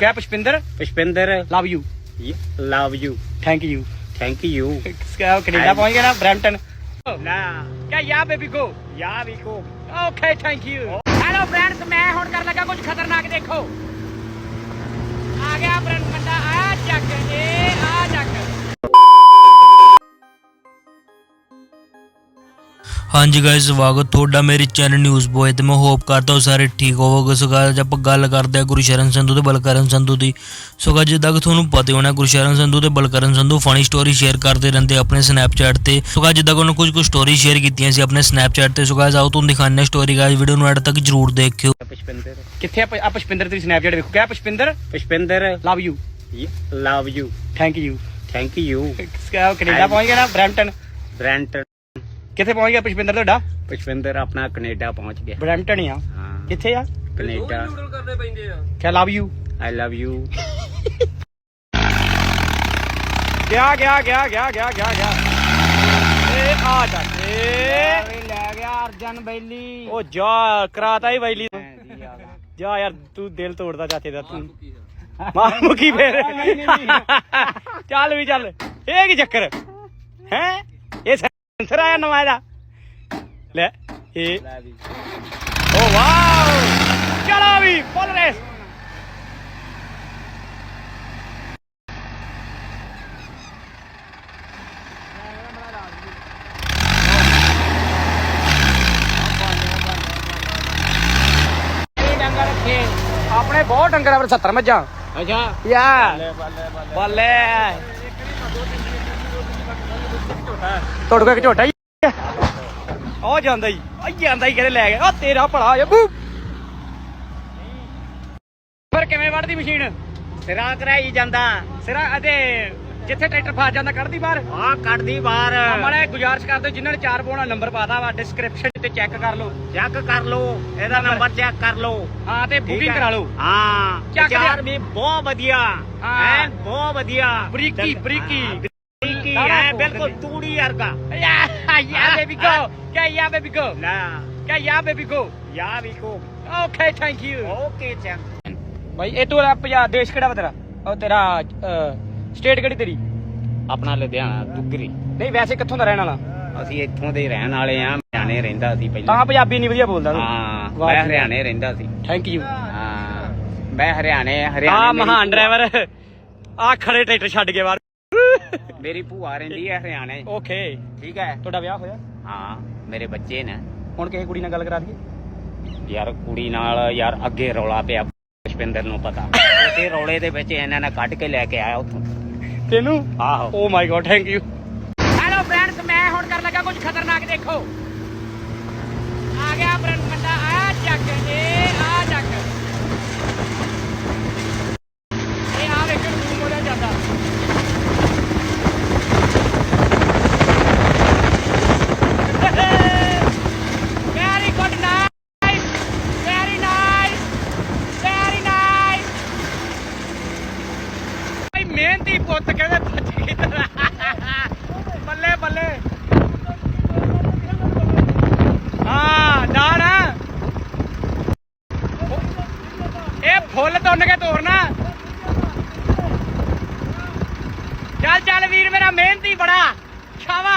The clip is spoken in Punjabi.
ਕਿਆ Pushpinder Pushpinder love you love you thank you thank you Canada ਪਹੁੰਚ ਗਿਆ ਨਾ ਬ੍ਰੈਂਟਨ ਨਾ ਕਿਆ ਯਾ ਬੇਬੀ ਗੋ ਯਾ ਵੀ ਕੋ okay thank you hello friends ਮੈਂ ਹੁਣ ਕਰਨ ਲੱਗਾ ਕੁਝ ਖਤਰਨਾਕ ਦੇਖੋ ਆ ਗਿਆ ਹਾਂਜੀ ਗਾਇਸ ਸਵਾਗਤ ਤੁਹਾਡਾ ਮੇਰੇ ਚੈਨਲ ਨਿਊਜ਼ ਬੋਏ ਤੇ। ਮੈਂ ਹੋਪ ਕਰਦਾ ਹਾਂ ਸਾਰੇ ਠੀਕ ਹੋਵੋਗੇ। ਸੋ ਅੱਜ ਆਪਾਂ ਗੱਲ ਕਰਦੇ ਹਾਂ ਗੁਰਸ਼ਰਨ ਸੰਧੂ ਤੇ ਬਲਕਰਨ ਸੰਧੂ ਦੀ। ਸੋ guys, ਜਿੱਦਾਂ ਕਿ ਤੁਹਾਨੂੰ ਪਤਾ ਹੋਣਾ ਗੁਰਸ਼ਰਨ ਸੰਧੂ ਤੇ Balkaran Sandhu funny story share ਕਰਦੇ ਰਹਿੰਦੇ ਆਪਣੇ ਸਨੈਪਚੈਟ ਤੇ। ਸੋ guys, ਜਿੱਦਾਂ ਕਿ ਉਹਨਾਂ ਕੁਝ ਕੁ ਸਟੋਰੀ ਸ਼ੇਅਰ ਕੀਤੀਆਂ ਸੀ ਆਪਣੇ ਸਨੈਪਚੈਟ ਤੇ। ਸੋ guys, ਆਓ ਤੁਹਾਨੂੰ ਦਿਖਾਉਂਦੇ ਸਟੋਰੀ ਗਾਇਸ ਵੀਡੀਓ ਨੂੰ ਐਡ ਤੱਕ ਜਰੂਰ ਦੇਖਿਓ। ਪੁਸ਼ਪਿੰਦਰ? ਕਿੱਥੇ ਆ ਪੁਸ਼ਪਿੰਦਰ ਦੀ ਸਨੈਪਚੈਟ ਵੇਖੋ ਕਿਆ Pushpinder? Pushpinder. Love you love you thank you thank you Canada ਪਹੁੰਚ ਗਿਆ ਨਾ ਬ੍ਰੈਂਟਨ ਬ੍ਰੈਂਟਨ ਕਿੱਥੇ ਪਹੁੰਚ ਗਿਆ ਪੁਸ਼ਪਿੰਦਰ ਤੁਹਾਡਾ? ਪੁਸ਼ਪਿੰਦਰ ਆਪਣਾ ਕੈਨੇਡਾ ਪਹੁੰਚ ਗਿਆ। ਬ੍ਰੈਂਟਨ ਆ। ਹਾਂ। ਕਿੱਥੇ ਆ? ਕੈਨੇਡਾ। ਕਿਆ love you I love you ਗਿਆ ਗਿਆ ਗਿਆ ਗਿਆ ਗਿਆ ਗਿਆ ਗਿਆ। ਇਹ ਆ ਜਾ ਇਹ। ਲੈ ਗਿਆ ਅਰਜਨ ਬੈਲੀ। ਉਹ ਜਾ ਕਰਾਤਾ ਹੀ ਵੈਲੀ ਜਾ ਯਾਰ ਤੂੰ ਦਿਲ ਤੋੜਦਾ ਚਾਚੇ ਦਾ ਤੂੰ। ਮਾਰ ਮੁਕੀ ਫੇਰ। ਚੱਲ ਵੀ ਚੱਲ। ਇਹ ਕੀ ਚੱਕਰ? ਹੈ? ਇਹ ਸੈਂਸਰ ਆਇਆ ਨਵਾਂ ਇਹਦਾ। ਲੈ ਇਹ। Oh wow. ਚਲੋ ਵੀ ਫੁੱਲ ਰੇਸ ਆਪਣੇ ਬਹੁਤ ਡੰਗਰ ਆ ਪਰ 70 ਮੱਝਾਂ। ਅੱਛਾ। ਯਾ। ਬੱਲੇ। ਬੱਲੇ। ਤੁਹਾਡੇ ਕੋਲ ਇੱਕ ਝੋਟਾ ਹੀ ਆ। ਉਹ ਜਾਂਦਾ ਹੀ ਉਹ ਜਾਂਦਾ ਹੀ ਕਿਤੇ ਲੈ ਗਿਆ ਉਹ ਤੇਰਾ ਭਲਾ ਹੋ ਬੂ। ਫਿਰ ਕਿਵੇਂ ਵੜਦੀ ਮਸ਼ੀਨ? ਸਿਰਾ ਕਰਾਈ ਜਾਂਦਾ। ਸਿਰਾ ਅਤੇ ਜਿੱਥੇ ਟਰੈਕਟਰ ਫਸ ਜਾਂਦਾ ਕੱਢਦੀ ਬਾਹਰ? ਆ ਕੱਢਦੀ ਬਾਹਰ। ਮਾੜਾ ਗੁਜ਼ਾਰਿਸ਼ ਕਰਦੇ ਜਿਨ੍ਹਾਂ ਨੇ ਚਾਰ ਪਾਉਣਾ ਨੰਬਰ ਪਾਤਾ ਵਾ ਡਿਸਕ੍ਰਿਪਸ਼ਨ ਤੇ ਚੈੱਕ ਕਰ ਲਓ। ਚੈੱਕ ਕਰ ਲੋ ਇਹਦਾ ਨੰਬਰ ਚੈੱਕ ਕਰ ਲੋ ਹਾਂ ਤੇ ਬੁਕਿੰਗ ਕਰਾ ਲਓ। ਹਾਂ। ਚਾਰ ਵੀ ਬਹੁਤ ਵਧੀਆ। ਹਾਂ। ਐ ਬਹੁਤ ਵਧੀਆ। ਬਰੀਕੀ ਬਰੀਕੀ। ਦਿੰਦੇ। ਤੂੜੀ ਵਰਗਾ। ਯਾ ਯਾ ਬੇਬੀ ਗੋ ਕਿਆ ਯਾ ਬੇਬੀ ਗੋ ਲੈ। ਕਿਆ ਯਾ ਬੇਬੀ ਗੋ ਯਾ ਵੀ ਕੋ ਓਕੇ ਥੈਂਕ ਯੂ ਓਕੇ ਚੰਗ। ਭਾਈ ਇਹ ਤੋਂ ਪੰਜਾਬ ਦੇਸ਼ ਕਿਹੜਾ ਵਾ ਤੇਰਾ? ਉਹ ਤੇਰਾ ਸਟੇਟ ਕਿਹੜੀ ਤੇਰੀ? ਆਪਣਾ ਲੁਧਿਆਣਾ ਦੁੱਗਰੀ। ਨਹੀਂ ਵੈਸੇ ਕਿੱਥੋਂ ਦਾ ਰਹਿਣ ਵਾਲਾ? ਅਸੀਂ ਇੱਥੋਂ ਦੇ ਰਹਿਣ ਵਾਲੇ ਆ ਹਰਿਆਣੇ ਰਹਿੰਦਾ ਸੀ ਪਹਿਲਾਂ। ਤਾਂ ਪੰਜਾਬੀ ਨਹੀਂ ਵਧੀਆ ਬੋਲਦਾ ਤੂੰ। ਹਾਂ ਮੈਂ। ਹਰਿਆਣੇ ਰਹਿੰਦਾ ਸੀ। ਥੈਂਕ ਯੂ ਹਾਂ ਮੈਂ ਹਰਿਆਣੇ ਹਰਿਆਣੇ ਆ ਮਹਾਨ ਡਰਾਈਵਰ ਆ ਖੜੇ ਟਰੈਕਟਰ ਛੱਡ ਕੇ ਬਾਹਰ। ਮੇਰੀ ਭੂਆ ਰਹਿੰਦੀ ਹੈ ਹਰਿਆਣੇ। ਓਕੇ ਠੀਕ ਹੈ। ਤੁਹਾਡਾ ਵਿਆਹ ਹੋਇਆ? ਹਾਂ ਮੇਰੇ ਬੱਚੇ ਨੇ। ਹੁਣ ਕਿਸੇ ਕੁੜੀ ਨਾਲ ਗੱਲ ਕਰਾ ਦਈਏ? ਯਾਰ ਕੁੜੀ ਨਾਲ ਯਾਰ ਅੱਗੇ ਰੌਲਾ ਪਿਆ। ਪੁਸ਼ਪਿੰਦਰ ਨੂੰ ਪਤਾ। ਤੇ ਰੌਲੇ ਦੇ ਵਿੱਚ ਇਹਨਾਂ ਨੇ ਕੱਢ ਕੇ ਲੈ ਕੇ ਆਇਆ ਉੱਥੋਂ। ਤੈਨੂੰ? ਆਹੋ। ਓ my god thank you hello friends ਮੈਂ ਹੁਣ ਕਰਨ ਲੱਗਾ ਕੁਝ ਖਤਰਨਾਕ ਦੇਖੋ। ਆ ਗਿਆ ਬ੍ਰੈਂਡ ਮੰਡਾ ਆ ਚੱਕ ਇਹ ਆ ਚੱਕ ਇਹ ਆ ਵੇਖੋ ਨੂੰ ਮੋੜਿਆ ਜਾਂਦਾ very good nice very nice very nice ਭਾਈ ਮਿਹਨਤੀ ਪੁੱਤ ਕਹਿੰਦੇ ਬੱਚ ਗਈ ਤੇਰਾ ਬੱਲੇ ਬੱਲੇ। ਹਾਂ ਡਰ ਨਾ ਇਹ ਫੁੱਲ ਤੁੰਨ ਕੇ ਤੋੜਨਾ। ਚੱਲ ਚੱਲ ਵੀਰ, ਮੇਰਾ ਮਿਹਨਤੀ ਬੜਾ। ਸ਼ਾਵਾ